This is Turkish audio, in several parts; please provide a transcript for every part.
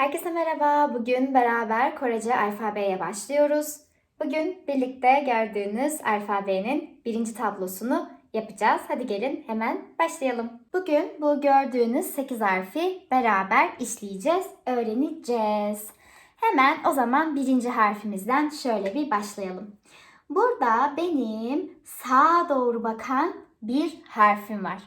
Herkese merhaba. Bugün beraber Korece alfabeye başlıyoruz. Bugün birlikte gördüğünüz alfabenin birinci tablosunu yapacağız. Hadi gelin hemen başlayalım. Bugün bu gördüğünüz 8 harfi beraber işleyeceğiz, öğreneceğiz. Hemen o zaman birinci harfimizden şöyle bir başlayalım. Burada benim sağa doğru bakan bir harfim var.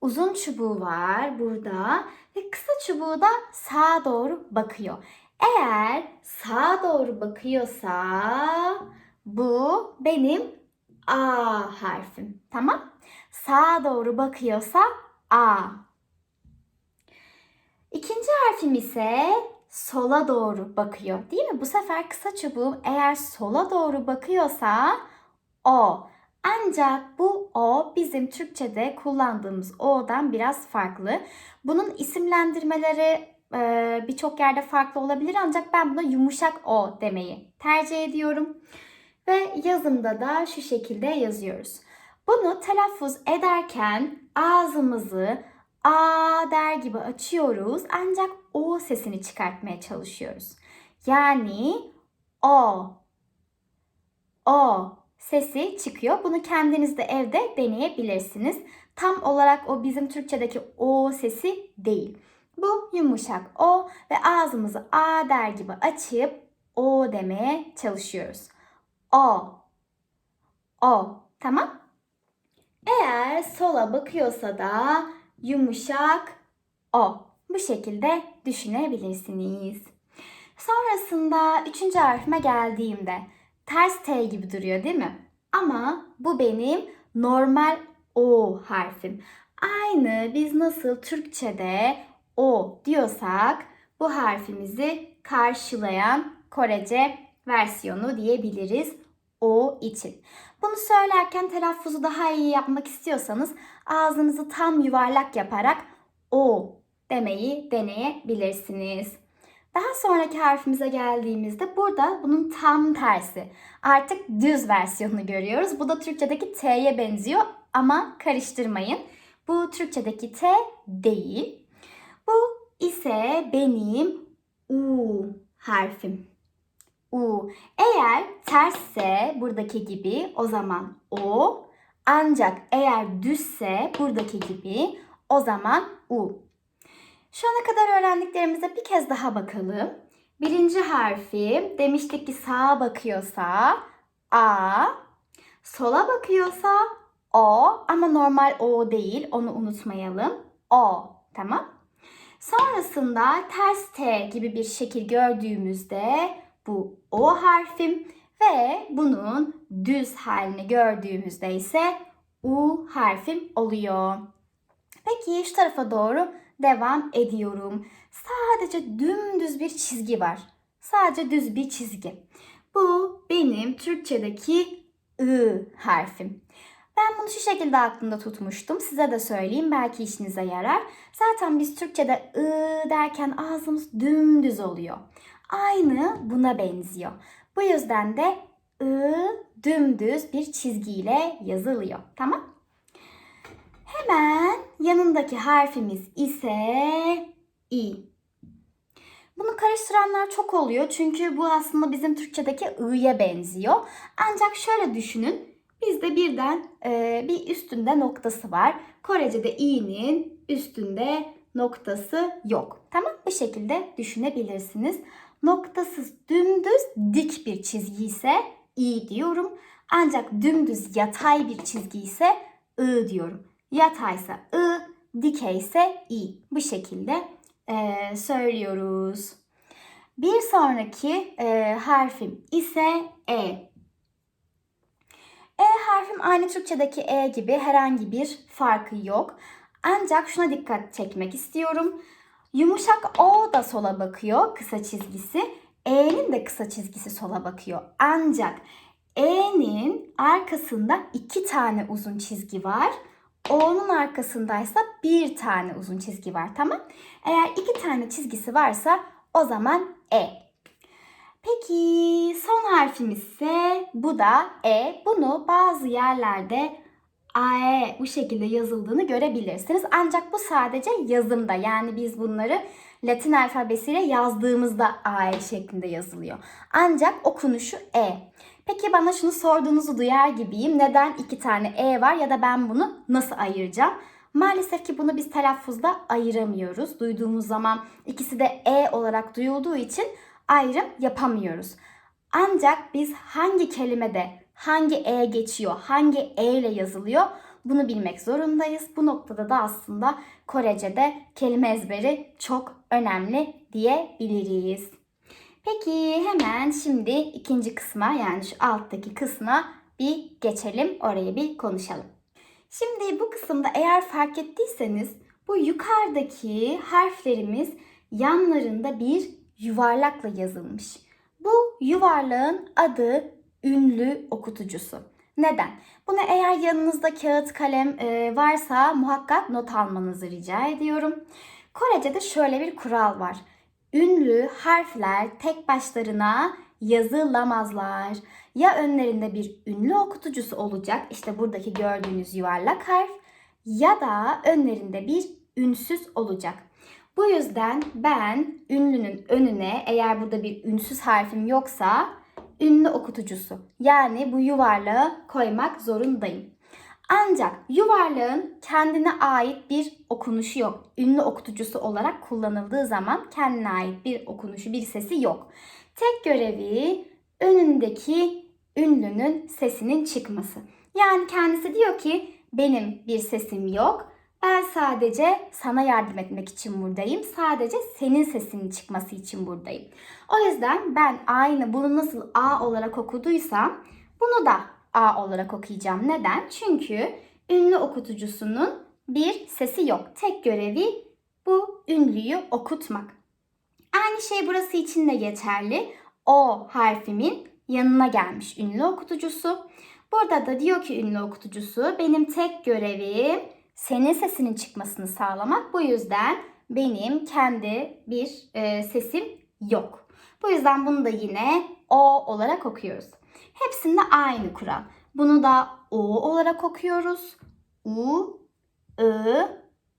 Uzun çubuğu var burada ve kısa çubuğu da sağa doğru bakıyor. Eğer sağa doğru bakıyorsa bu benim A harfim. Tamam? Sağa doğru bakıyorsa A. İkinci harfim ise sola doğru bakıyor. Değil mi? Bu sefer kısa çubuğum eğer sola doğru bakıyorsa O. Ancak bu O bizim Türkçe'de kullandığımız O'dan biraz farklı. Bunun isimlendirmeleri e, birçok yerde farklı olabilir ancak ben buna yumuşak O demeyi tercih ediyorum. Ve yazımda da şu şekilde yazıyoruz. Bunu telaffuz ederken ağzımızı A der gibi açıyoruz ancak O sesini çıkartmaya çalışıyoruz. Yani O, O sesi çıkıyor. Bunu kendiniz de evde deneyebilirsiniz. Tam olarak o bizim Türkçedeki O sesi değil. Bu yumuşak O ve ağzımızı A der gibi açıp O demeye çalışıyoruz. O. O. Tamam? Eğer sola bakıyorsa da yumuşak O. Bu şekilde düşünebilirsiniz. Sonrasında üçüncü harfime geldiğimde ters T gibi duruyor değil mi? Ama bu benim normal O harfim. Aynı biz nasıl Türkçe'de O diyorsak bu harfimizi karşılayan Korece versiyonu diyebiliriz O için. Bunu söylerken telaffuzu daha iyi yapmak istiyorsanız ağzınızı tam yuvarlak yaparak O demeyi deneyebilirsiniz. Daha sonraki harfimize geldiğimizde burada bunun tam tersi. Artık düz versiyonunu görüyoruz. Bu da Türkçedeki T'ye benziyor ama karıştırmayın. Bu Türkçedeki T değil. Bu ise benim U harfim. U. Eğer tersse buradaki gibi o zaman O. Ancak eğer düzse buradaki gibi o zaman U. Şu ana kadar öğrendiklerimize bir kez daha bakalım. Birinci harfi demiştik ki sağa bakıyorsa A, sola bakıyorsa O ama normal O değil onu unutmayalım. O tamam. Sonrasında ters T gibi bir şekil gördüğümüzde bu O harfim ve bunun düz halini gördüğümüzde ise U harfim oluyor. Peki şu tarafa doğru devam ediyorum. Sadece dümdüz bir çizgi var. Sadece düz bir çizgi. Bu benim Türkçedeki I harfim. Ben bunu şu şekilde aklımda tutmuştum. Size de söyleyeyim belki işinize yarar. Zaten biz Türkçe'de I derken ağzımız dümdüz oluyor. Aynı buna benziyor. Bu yüzden de I dümdüz bir çizgiyle yazılıyor. Tamam? Hemen yanındaki harfimiz ise i. Bunu karıştıranlar çok oluyor çünkü bu aslında bizim Türkçedeki i'ye benziyor. Ancak şöyle düşünün. Bizde birden e, bir üstünde noktası var. Korece'de i'nin üstünde noktası yok. Tamam bu şekilde düşünebilirsiniz. Noktasız dümdüz dik bir çizgi ise i diyorum. Ancak dümdüz yatay bir çizgi ise i diyorum. Yataysa I, dikeyse I. Bu şekilde e, söylüyoruz. Bir sonraki e, harfim ise E. E harfim aynı Türkçedeki E gibi herhangi bir farkı yok. Ancak şuna dikkat çekmek istiyorum. Yumuşak O da sola bakıyor kısa çizgisi. E'nin de kısa çizgisi sola bakıyor. Ancak E'nin arkasında iki tane uzun çizgi var. O'nun arkasındaysa bir tane uzun çizgi var tamam. Eğer iki tane çizgisi varsa o zaman E. Peki son harfimiz ise bu da E. Bunu bazı yerlerde AE bu şekilde yazıldığını görebilirsiniz. Ancak bu sadece yazımda yani biz bunları Latin alfabesiyle yazdığımızda AE şeklinde yazılıyor. Ancak okunuşu E. Peki bana şunu sorduğunuzu duyar gibiyim. Neden iki tane E var ya da ben bunu nasıl ayıracağım? Maalesef ki bunu biz telaffuzda ayıramıyoruz. Duyduğumuz zaman ikisi de E olarak duyulduğu için ayrım yapamıyoruz. Ancak biz hangi kelimede hangi E geçiyor, hangi E ile yazılıyor bunu bilmek zorundayız. Bu noktada da aslında Korece'de kelime ezberi çok önemli diyebiliriz. Peki hemen şimdi ikinci kısma yani şu alttaki kısma bir geçelim. Orayı bir konuşalım. Şimdi bu kısımda eğer fark ettiyseniz bu yukarıdaki harflerimiz yanlarında bir yuvarlakla yazılmış. Bu yuvarlağın adı ünlü okutucusu. Neden? Bunu eğer yanınızda kağıt kalem e, varsa muhakkak not almanızı rica ediyorum. Korece'de şöyle bir kural var. Ünlü harfler tek başlarına yazılamazlar. Ya önlerinde bir ünlü okutucusu olacak, işte buradaki gördüğünüz yuvarlak harf ya da önlerinde bir ünsüz olacak. Bu yüzden ben ünlünün önüne eğer burada bir ünsüz harfim yoksa ünlü okutucusu yani bu yuvarlağı koymak zorundayım. Ancak yuvarlağın kendine ait bir okunuşu yok. Ünlü okutucusu olarak kullanıldığı zaman kendine ait bir okunuşu, bir sesi yok. Tek görevi önündeki ünlünün sesinin çıkması. Yani kendisi diyor ki benim bir sesim yok. Ben sadece sana yardım etmek için buradayım. Sadece senin sesinin çıkması için buradayım. O yüzden ben aynı bunu nasıl A olarak okuduysam bunu da A olarak okuyacağım. Neden? Çünkü ünlü okutucusunun bir sesi yok. Tek görevi bu ünlüyü okutmak. Aynı şey burası için de geçerli. O harfimin yanına gelmiş ünlü okutucusu. Burada da diyor ki ünlü okutucusu benim tek görevim senin sesinin çıkmasını sağlamak. Bu yüzden benim kendi bir e, sesim yok. Bu yüzden bunu da yine O olarak okuyoruz. Hepsinde aynı kural. Bunu da O olarak okuyoruz. U, I,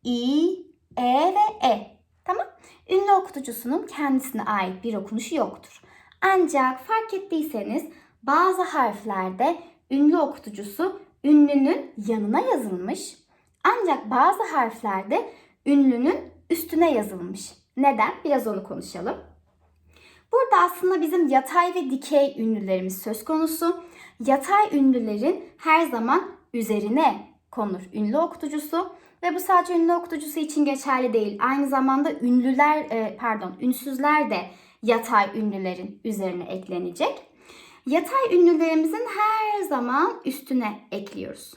I, E ve E. Tamam. Ünlü okutucusunun kendisine ait bir okunuşu yoktur. Ancak fark ettiyseniz bazı harflerde ünlü okutucusu ünlünün yanına yazılmış. Ancak bazı harflerde ünlünün üstüne yazılmış. Neden? Biraz onu konuşalım. Burada aslında bizim yatay ve dikey ünlülerimiz söz konusu. Yatay ünlülerin her zaman üzerine konur ünlü okutucusu ve bu sadece ünlü okutucusu için geçerli değil. Aynı zamanda ünlüler e, pardon ünsüzler de yatay ünlülerin üzerine eklenecek. Yatay ünlülerimizin her zaman üstüne ekliyoruz.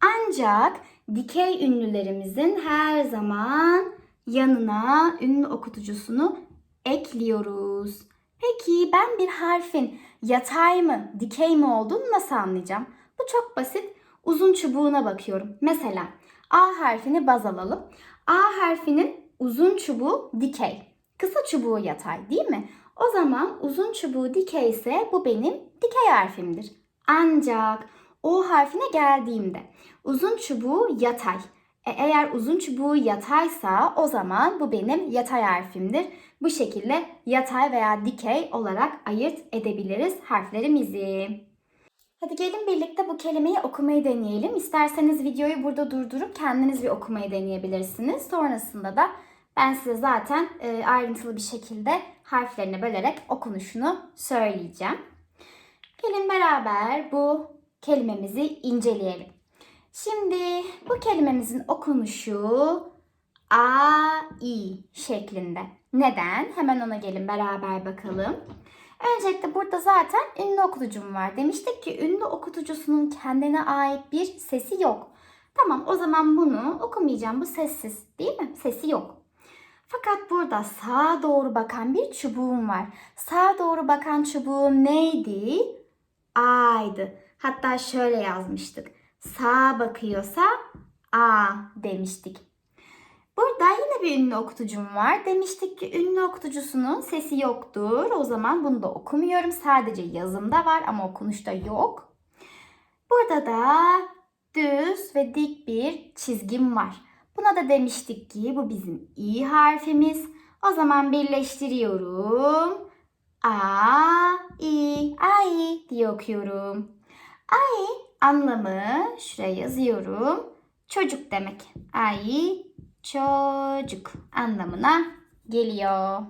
Ancak dikey ünlülerimizin her zaman yanına ünlü okutucusunu ekliyoruz. Peki ben bir harfin yatay mı, dikey mi olduğunu nasıl anlayacağım? Bu çok basit. Uzun çubuğuna bakıyorum. Mesela A harfini baz alalım. A harfinin uzun çubuğu dikey. Kısa çubuğu yatay değil mi? O zaman uzun çubuğu dikey ise bu benim dikey harfimdir. Ancak O harfine geldiğimde uzun çubuğu yatay. E, eğer uzun çubuğu yataysa o zaman bu benim yatay harfimdir. Bu şekilde yatay veya dikey olarak ayırt edebiliriz harflerimizi. Hadi gelin birlikte bu kelimeyi okumayı deneyelim. İsterseniz videoyu burada durdurup kendiniz bir okumayı deneyebilirsiniz. Sonrasında da ben size zaten e, ayrıntılı bir şekilde harflerini bölerek okunuşunu söyleyeceğim. Gelin beraber bu kelimemizi inceleyelim. Şimdi bu kelimemizin okunuşu A, I şeklinde. Neden? Hemen ona gelin beraber bakalım. Öncelikle burada zaten ünlü okutucum var. Demiştik ki ünlü okutucusunun kendine ait bir sesi yok. Tamam o zaman bunu okumayacağım. Bu sessiz değil mi? Sesi yok. Fakat burada sağa doğru bakan bir çubuğum var. Sağa doğru bakan çubuğum neydi? A'ydı. Hatta şöyle yazmıştık. Sağa bakıyorsa A demiştik. Burada yine bir ünlü okutucum var. Demiştik ki ünlü okutucusunun sesi yoktur. O zaman bunu da okumuyorum. Sadece yazımda var ama okunuşta yok. Burada da düz ve dik bir çizgim var. Buna da demiştik ki bu bizim i harfimiz. O zaman birleştiriyorum. A, i, ai diye okuyorum. Ai anlamı şuraya yazıyorum. Çocuk demek. Ai çocuk anlamına geliyor.